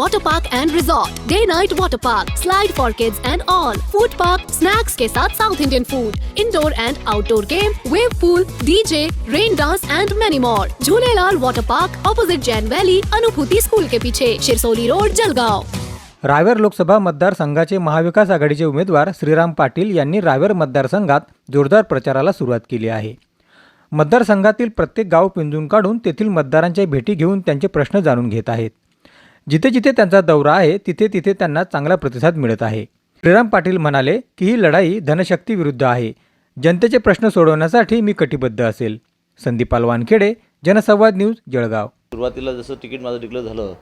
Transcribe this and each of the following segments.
Jhulelal Water Park and Resort, Day Night Water Park, Slide for Kids and all, Food Park, Snacks के साथ South Indian food, Indoor and Outdoor game, Wave pool, DJ, Rain dance and many more. Jhulelal Water Park, opposite Jain Valley, Anubhuti school के पीछे, Shirsoli road, Jalgaon. Raver Lok Sabha मतदारसंघाचे महाविकास आघाडीचे उमेदवार श्रीराम पाटील यांनी रावेर मतदारसंघात जोरदार प्रचाराला सुरुवात केली आहे मतदारसंघातील प्रत्येक गाव पिंजून काढून तेथील मतदारांच्या भेटी घेऊन त्यांचे प्रश्न जाणून घेत आहेत जिथे जिथे त्यांचा दौरा आहे तिथे तिथे त्यांना चांगला प्रतिसाद मिळत आहे. श्रीराम पाटील म्हणाले की ही लढाई धनशक्ती विरुद्ध आहे. जनतेचे प्रश्न सोडवण्यासाठी मी कटिबद्ध असेल. संदीपाल वानखेडे जनसंवाद न्यूज जळगाव. सुरुवातीला जसं तिकीट माझं डिक्लेअर झालं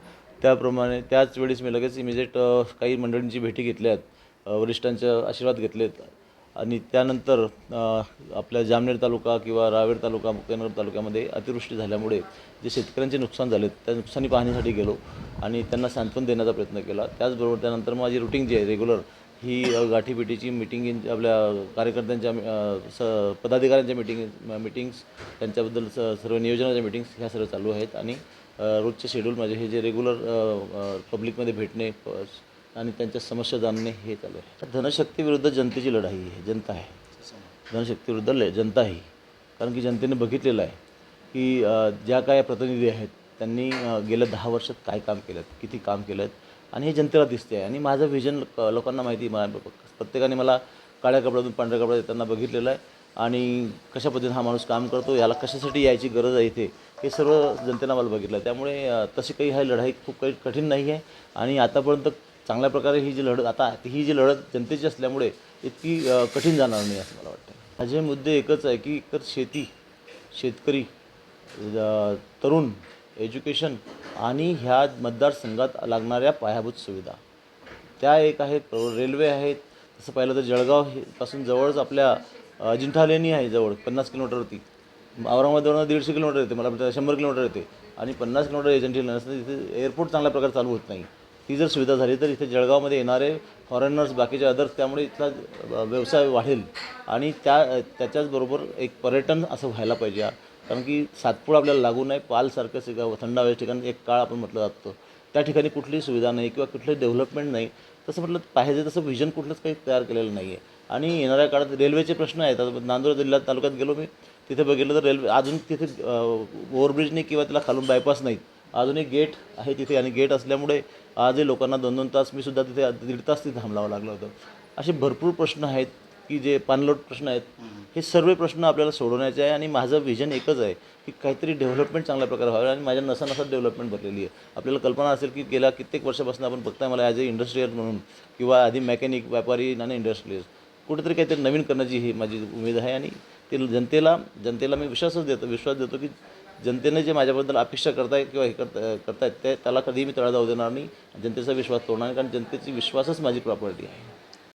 त्याप्रमाणे त्याच वेळेस मी लगेच इमिजिएट काही मंडळींची भेटी घेतल्यात अ, वरिष्ठांचे आशीर्वाद घेतलेत आणि त्यानंतर आपल्या जामनेर तालुका किंवा रावेर तालुका मुक्तनगर तालुक्यामध्ये अतिवृष्टी झाल्यामुळे जे शेतकऱ्यांचे नुकसान झाले त्या नुकसानी पाहण्यासाठी गेलो. आणि त्यांना सांत्वन देण्याचा प्रयत्न केला. त्याचबरोबर त्यानंतर माझी रुटीन जी आहे रेग्युलर ही गाठीपेटीची गाठीभेटीची मिटिंग आपल्या कार्यकर्त्यांच्या स पदाधिकाऱ्यांच्या मिटिंग मिटिंग्स त्यांच्याबद्दल स सर्व नियोजनाच्या मिटिंग्स ह्या सर्व चालू आहेत. आणि रोजचे शेड्यूल माझे हे जे रेग्युलर पब्लिकमध्ये भेटणे प- आणि त्यांच्या समस्या जाणणे हे चालू आहे. धनशक्तीविरुद्ध जनतेची लढाई आहे जनता आहे. धनशक्तीविरुद्ध ल जनता ही. कारण की जनतेने बघितलेलं आहे की ज्या काय प्रतिनिधी आहेत त्यांनी गेलं गेल्या दहा वर्षात काय काम केलं किती काम केलं आणि हे जनतेला दिसते आहे आणि माझं व्हिजन लोकांना माहिती मला प्रत्येकाने मला काळ्या कपड्यातून पांढऱ्या कपड्यात येताना बघितलेलं आहे. आणि कशा पद्धतीने हा माणूस काम करतो याला कशासाठी यायची गरज आहे इथे हे सर्व जनतेनं मला बघितलं. आहे त्यामुळे तशी काही हा लढाई खूप काही कठीण नाही आहे. आणि आतापर्यंत चांगल्या प्रकारे ही जी लढत आता ही जी लढत जनतेची असल्यामुळे इतकी कठीण जाणार नाही असं मला वाटतं माझे मुद्दे एकच आहे की एकतर शेती शेतकरी तरुण एज्युकेशन आणि ह्या मतदारसंघात लागणाऱ्या पायाभूत सुविधा. त्या एक आहेत रेल्वे आहेत. तसं पाहिलं तर जळगाव हे पासून जवळच आपल्या अजिंठा लेणी आहे जवळ पन्नास किलोमीटरवरती औरंगाबादवरून दीडशे किलोमीटर येते मला शंभर किलोमीटर येते. आणि पन्नास किलोमीटर एजंटी लेणी तिथे एअरपोर्ट चांगल्या प्रकारे चालू होत नाही. ती जर सुविधा झाली तर इथे जळगावमध्ये येणारे फॉरेनर्स बाकीचे अदर्स त्यामुळे इथला व्यवसाय वाढेल. आणि त्या त्याच्याचबरोबर एक पर्यटन असं व्हायला पाहिजे. कारण की सातपूर आपल्याला लागू नाही पालसारखं से थंड हवेच्या ठिकाणी एक काळ आपण म्हटलं जातो. त्या ठिकाणी कुठलीही सुविधा नाही किंवा कुठलंही डेव्हलपमेंट नाही. तसं म्हटलं पाहिजे तसं व्हिजन कुठलंच काही तयार केलेलं नाही आहे आणि येणाऱ्या काळात रेल्वेचे प्रश्न आहेत. आता नांदूर जिल्ह्यात तालुक्यात गेलो मी तिथे बघितलं तर रेल्वे अजून तिथे ओव्हरब्रिज नाही किंवा त्याला खालून बायपास नाहीत. अजून एक गेट आहे तिथे आणि गेट असल्यामुळे आजही लोकांना दोन दोन तास मी सुद्धा तिथे दीड तास तिथे थांबलावं लागलं होतं. असे भरपूर प्रश्न आहेत. की जे पाणलोट प्रश्न आहेत हे सर्व प्रश्न आपल्याला सोडवण्याचे आहे आणि माझं व्हिजन एकच आहे की काहीतरी डेव्हलपमेंट चांगल्या प्रकारे व्हावे आणि माझ्या नसा नसात डेव्हलपमेंट भरलेली आहे. आपल्याला कल्पना असेल की गेल्या कित्येक वर्षापासून आपण बघताय मला ॲज अ इंडस्ट्रीयल म्हणून किंवा आधी मेकॅनिक व्यापारी आणि इंडस्ट्रीज कुठेतरी काहीतरी नवीन करण्याची ही माझी उमेद आहे आणि ते जनतेला जनतेला मी विश्वासच देतो विश्वास देतो की जनतेने जे माझ्याबद्दल अपेक्षा करताय किंवा हे करता करतायत ते त्याला कधीही मी तळा जाऊ देणार नाही. जनतेचा विश्वास तोडणार नाही कारण जनतेची विश्वासच माझी प्रॉपर्टी आहे.